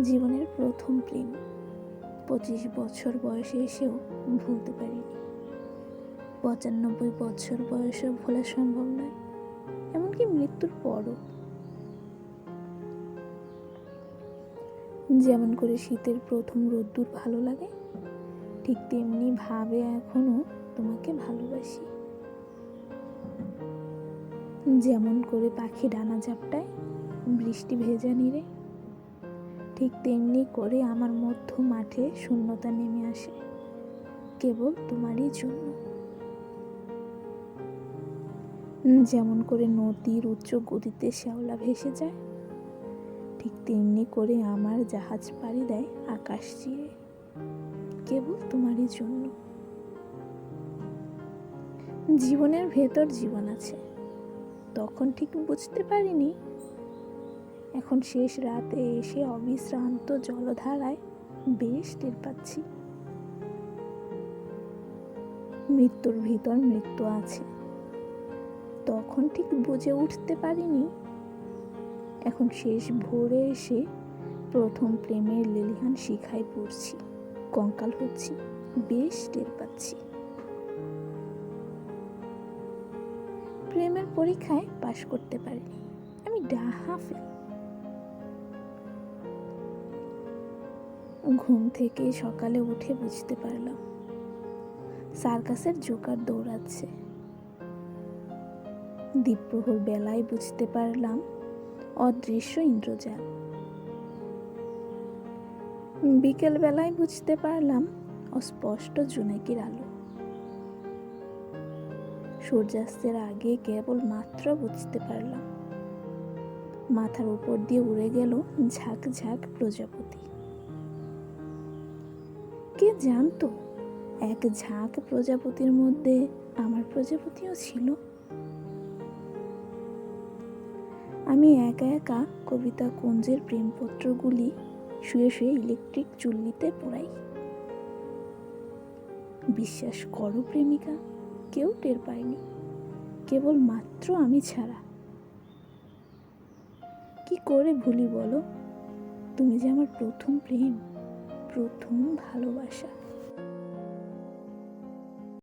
জীবনের প্রথম প্রেম। পঁচিশ বছর বয়সে এসেও ভুলতে পারিনি। পঁচানব্বই বছর বয়সেও ভোলা সম্ভব নয়, এমনকি মৃত্যুর পরও। যেমন করে শীতের প্রথম রোদ্দুর ভালো লাগে, ঠিক তেমনি ভাবে এখনও তোমাকে ভালোবাসি। যেমন করে পাখি ডানা ঝাপটায় বৃষ্টি ভেজা নিরে ঠিক তেমনি করে আমার মধ্য মাঠে শূন্যতা নেমে আসে, কেবল তোমারই জন্য। যেমন করে নদীর উচ্চ গতিতে শ্যাওলা ভেসে যায়, ঠিক তেমনি করে আমার জাহাজ পাড়ি দেয় আকাশ চিরে, কেবল তোমারই জন্য। জীবনের ভেতর জীবন আছে, তখন ঠিক বুঝতে পারিনি এখন শেষ রাতে এসে অবিশ্রান্ত জলধারায় বেশ টের পাচ্ছি। মৃত্যুর ভিতর মৃত্যু আছে। তখন ঠিক বুঝে উঠতে পারিনি। এখন শেষ ভোরে এসে প্রথম প্রেমের লিলিহান শিখায় পড়ছি। কঙ্কাল হচ্ছি, বেশ টের পাচ্ছি। প্রেমের পরীক্ষায় পাশ করতে পারিনি। আমি ডাহা ফেল ঘুম থেকে সকালে উঠে বুঝতে পারলাম। সার্কাসের জোকার দৌড়াচ্ছে। দ্বীপ্রহর বেলায় বুঝতে পারলাম, অদৃশ্য ইন্দ্রজাল। বিকেল বেলায় বুঝতে পারলাম, অস্পষ্ট জুনেকির আলো। সূর্যাস্তের আগে কেবল মাত্র বুঝতে পারলাম। মাথার উপর দিয়ে উড়ে গেল ঝাঁক ঝাঁক প্রজাপতি। কে জানতো। এক ঝাঁক প্রজাপতির মধ্যে আমার প্রজাপতিও ছিল। আমি একা একা কবিতা কুঞ্জের প্রেমপত্রগুলি শুয়ে শুয়ে ইলেকট্রিক চুল্লিতে পোড়াই। বিশ্বাস করো প্রেমিকা, কেউ টের পায়নি। কেবল মাত্র আমি ছাড়া। কি করে ভুলি বলো? তুমি যে আমার প্রথম প্রেম। প্রথম ভালোবাসা